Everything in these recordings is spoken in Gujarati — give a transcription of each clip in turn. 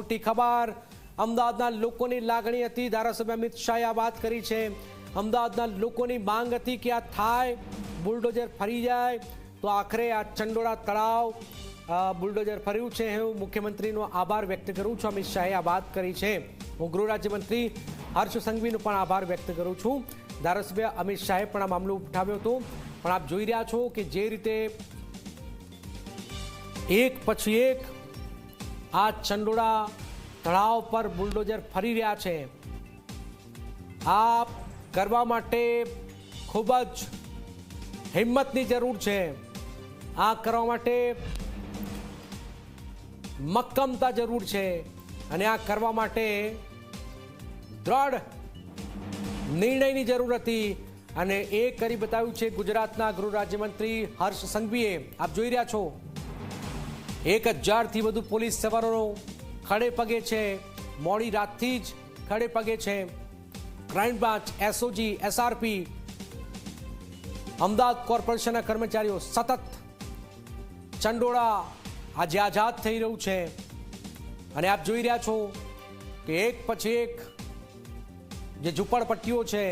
મોટી ખબર. અમદાવાદના લોકોની લાગણી હતી. ધારાસભ્ય અમિત શાહે આ વાત કરી છે. અમદાવાદના લોકોની માંગ હતી કે આ થાય. બુલડોઝર ફરી જાય. તો આખરે આ ચંડોળા તળાવ બુલડોઝર ફર્યું છે. હું મુખ્યમંત્રીનો આભાર વ્યક્ત કરું છું. અમિત શાહે આ વાત કરી છે. હું ગૃહ રાજ્યમંત્રી હર્ષ સંઘવીનો પણ આભાર વ્યક્ત કરું છું. ધારાસભ્ય અમિત શાહે પણ આ મામલો ઉઠાવ્યો હતો. પણ આપ જોઈ રહ્યા છો કે જે રીતે એક પછી એક આ ચંડોળા તળાવ પર બુલડોઝર ફરી રહ્યા છે. આ કરવા માટે ખૂબ જ હિંમતની જરૂર છે. આ કરવા માટે મક્કમતા જરૂર છે અને આ કરવા માટે દ્રઢ નિર્ણયની જરૂર હતી અને એ કરી બતાવ્યું છે ગુજરાતના ગૃહ રાજ્યમંત્રી હર્ષ સંઘવીએ. આપ જોઈ રહ્યા છો એક હજારથી વધુ પોલીસ સવારો ખડે પગે છે. મોડી રાતથી જ ખડે પગે છે. Crime branch SOG SRP Ahmedabad કોર્પોરેશનના કર્મચારીઓ સતત ચંડોળા આજે આઝાદ થઈ રહ્યું છે. અને આપ જોઈ રહ્યા છો કે એક પછી એક જે ઝૂંપડપટ્ટીઓ છે,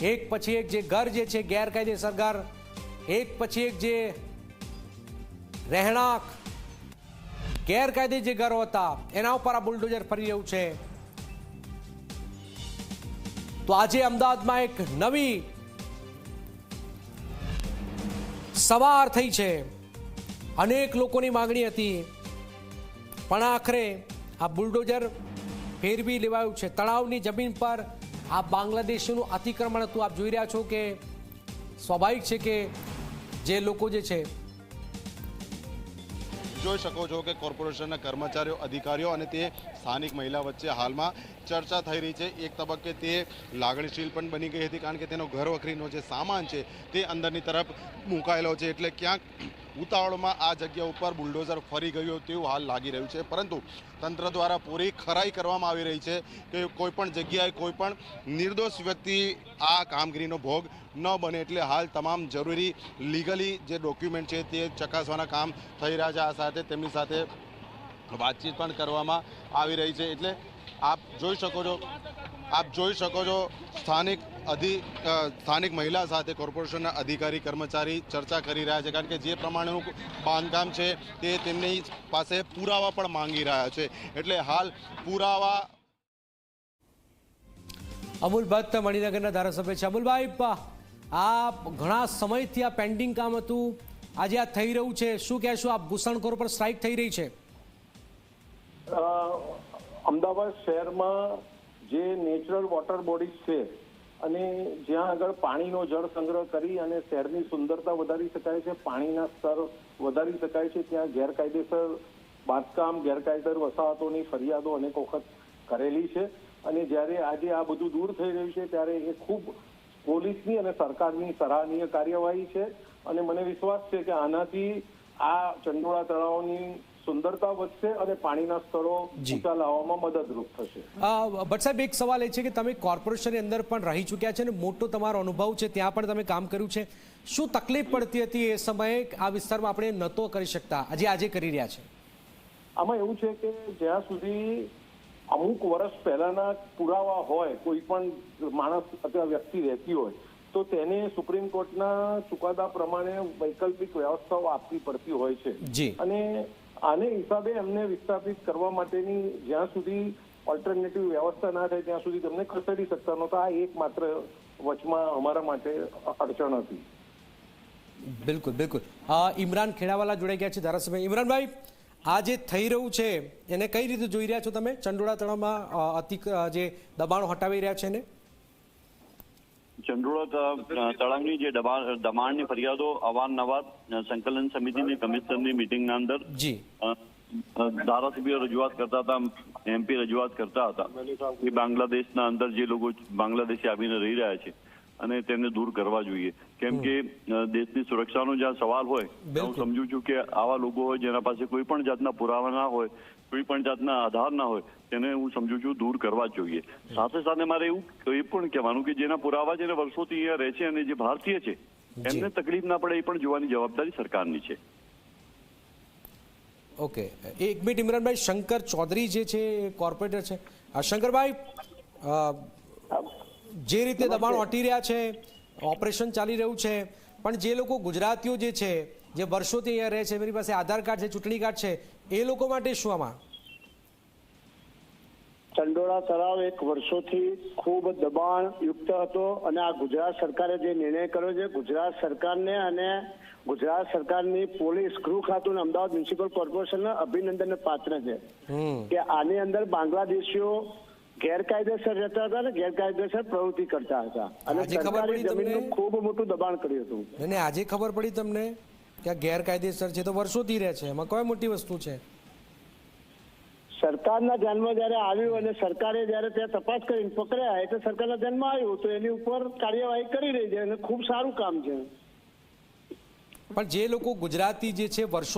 એક પછી એક જે ઘર જે છે ગેરકાયદેસર ઘર, એક પછી એક જે રહેણાંક ગેરકાયદે જે ઘરો હતા. એના ઉપર આ બુલડોઝર ફરી રહ્યું છે. તો આજે અમદાવાદમાં એક નવી સવાર થઈ છે. અનેક લોકોની માંગણી હતી. પણ આખરે આ બુલડોઝર ફેરવી લેવાયું છે. તળાવની જમીન પર આ બાંગ્લાદેશીનું અતિક્રમણ હતું. આપ જોઈ રહ્યા છો કે સ્વાભાવિક છે કે જે લોકો જે છે જોઈ શકો છો કે કોર્પોરેશનના કર્મચારીઓ, અધિકારીઓ અને તે સ્થાનિક મહિલા વચ્ચે હાલમાં ચર્ચા થઈ રહી છે. એક તબક્કે તે લાગણીશીલ પણ બની ગઈ હતી, કારણ કે તેનો ઘર વખરીનો જે સામાન છે તે અંદરની તરફ મુકાયેલો છે. એટલે ક્યાંક ઉતાવળમાં આ જગ્યા ઉપર બુલડોઝર ફરી ગયું તેવું હાલ લાગી રહ્યું છે. પરંતુ તંત્ર દ્વારા પૂરી ખરાઈ કરવામાં આવી રહી છે કે કોઈપણ જગ્યાએ કોઈપણ નિર્દોષ વ્યક્તિ આ કામગીરીનો ભોગ ન બને એટલે હાલ તમામ જરૂરી લીગલી જે ડોક્યુમેન્ટ છે તે ચકાસવાના કામ થઈ રહ્યા છે. આ સાથે તેમની સાથે વાતચીત પણ કરવામાં આવી રહી છે. એટલે આપ જોઈ શકો છો, આપ જોઈ શકો છો સ્થાનિક અધિ સ્થાનિક મહિલા સાથે કોર્પોરેશનના અધિકારી કર્મચારી ચર્ચા કરી રહ્યા છે. કારણ કે જે પ્રમાણેનું બાંધકામ છે તે તેમની પાસે પુરાવા પણ માંગી રહ્યા છે. એટલે હાલ પુરાવા અમુલ ભટ્ટ મણિનગરના ધારાસભ્ય છે. અમુલભાઈ આ ઘણા સમયથી આ પેન્ડિંગ કામ હતું. આજે આ થઈ રહ્યું છે. શું કહેશો? આ ઘૂસણખોર પર સ્ટ્રાઇક થઈ રહી છે? અમદાવાદ શહેરમાં જે નેચરલ વોટર બોડીઝ છે અને જ્યાં આગળ પાણીનો જળ સંગ્રહ કરી અને શહેરની સુંદરતા વધારી શકાય છે, પાણીના સ્તર વધારી શકાય છે, ત્યાં ગેરકાયદેસર બાંધકામ, ગેરકાયદેસર વસાહતોની ફરિયાદો અનેક વખત કરેલી છે. અને જ્યારે આજે આ બધું દૂર થઈ રહ્યું છે, ત્યારે એ ખૂબ પોલીસની અને સરકારની સરાહનીય કાર્યવાહી છે. અને મને વિશ્વાસ છે કે આનાથી આ ચંડોળા તળાવની સુંદરતા વધશે અને પાણીના સ્તરો. ઊંચા લાવવામાં મદદરૂપ થશે. ભટ્ટ સાહેબ એક સવાલ એ છે કે તમે કોર્પોરેશનની અંદર પણ રહી ચૂક્યા છે અને મોટો તમારો અનુભવ છે ત્યાં પણ તમે કામ કર્યું છે. શું તકલીફ પડતી હતી એ સમયે? આ વિસ્તારમાં આપણે નહોતો કરી શકતા. આજે આજે કરી રહ્યા છે. આમાં એવું છે કે જ્યાં સુધી અમુક વર્ષ પહેલાના પુરાવા હોય કોઈ પણ માણસ અથવા વ્યક્તિ રહેતી હોય તો તેને સુપ્રીમ કોર્ટના ચુકાદા પ્રમાણે વૈકલ્પિક વ્યવસ્થાઓ આપવી પડતી હોય છે. અને આને હિસાબે એમને વિસ્થાપિત કરવા માટેની જ્યાં સુધી ઓલ્ટરનેટિવ વ્યવસ્થા ના થાય, ત્યાં સુધી તેમને ખસેડી શકતા નહોતા. આ એક માત્ર વચમાં અમારા માટે અડચણ હતી. બિલકુલ બિલકુલ. ઇમરાન ખેડાવાલા જોડાઈ ગયા છે ધારાસભ્ય. ઇમરાનભાઈ, આ જે થઈ રહ્યું છે, એને કઈ રીતે જોઈ રહ્યા છો તમે? ચંડોળા તળાવમાં અતિ જે દબાણો હટાવી રહ્યા છે એને? ચંડોળા તળાવની જે દબાણની ફરિયાદો અવારનવાર સંકલન સમિતિની કમિશનરની મિટિંગના અંદર ધારાસભ્યો રજૂઆત કરતા હતા એમપી રજૂઆત કરતા હતા. એ બાંગ્લાદેશના અંદર જે લોકો બાંગ્લાદેશી આવીને રહી રહ્યા છે અને તેમને દૂર કરવા જોઈએ. કેમ કે દેશની સુરક્ષાનો જ્યાં સવાલ હોય હું સમજુ છું કે આવા લોકો હોય જેના પાસે કોઈ પણ જાતના પુરાવા ના હોય કોઈ પણ જાતના આધાર ના હોય તેને હું સમજુ છું દૂર કરવા જોઈએ. સાથે સાથે મારે એવું એ પણ કહેવાનું કે જેના પુરાવા જેને વર્ષોથી અહીંયા રહે છે અને જે ભારતીય છે એમને તકલીફ ના પડે એ પણ જોવાની જવાબદારી સરકારની છે. ઓકે. એક મિનિટ ઇમરાનભાઈ શંકર ચૌધરી જે છે કોર્પોરેટર છે. શંકરભાઈ જે રીતે દબાણ હટી રહ્યા છે ઓપરેશન ચાલી રહ્યું છે પણ જે લોકો ગુજરાતીઓ જે છે જે વર્ષોથી અહીંયા રહે છે એમની પાસે આધાર કાર્ડ છે ચૂંટણી કાર્ડ છે એ લોકો માટે શું આમાં? ચંડોળા તળાવ એક વર્ષોથી ખૂબ દબાણ યુક્ત હતો અને આ ગુજરાત સરકારે જે નિર્ણય કર્યો છે ગુજરાત સરકારને અને ગુજરાત સરકારની પોલીસ ગૃહ ખાતું અમદાવાદ મ્યુનિસિપલ કોર્પોરેશન અભિનંદન પાત્ર છે કે આની અંદર બાંગ્લાદેશીઓ ગેરકાયદેસર રહેતા હતા અને ગેરકાયદેસર પ્રવૃત્તિ કરતા હતા. અને આજે ખબર સરકારી પડી તમને? જમીનનું ખૂબ મોટું દબાણ કર્યું હતું. અને આજે ખબર પડી તમને કે આ ગેરકાયદેસર છે? તો વર્ષોથી રહે છે. એમાં કોઈ મોટી વસ્તુ છે? સરકારના ધ્યાનમાં જયારે આવ્યું અને સરકારે જયારે ત્યાં તપાસ કરીને પકડ્યા એટલે સરકારના ધ્યાનમાં આવ્યું તો એની ઉપર કાર્યવાહી કરી રહી છે અને ખૂબ સારું કામ છે. પણ જે લોકો ગુજરાતી જે છે વર્ષો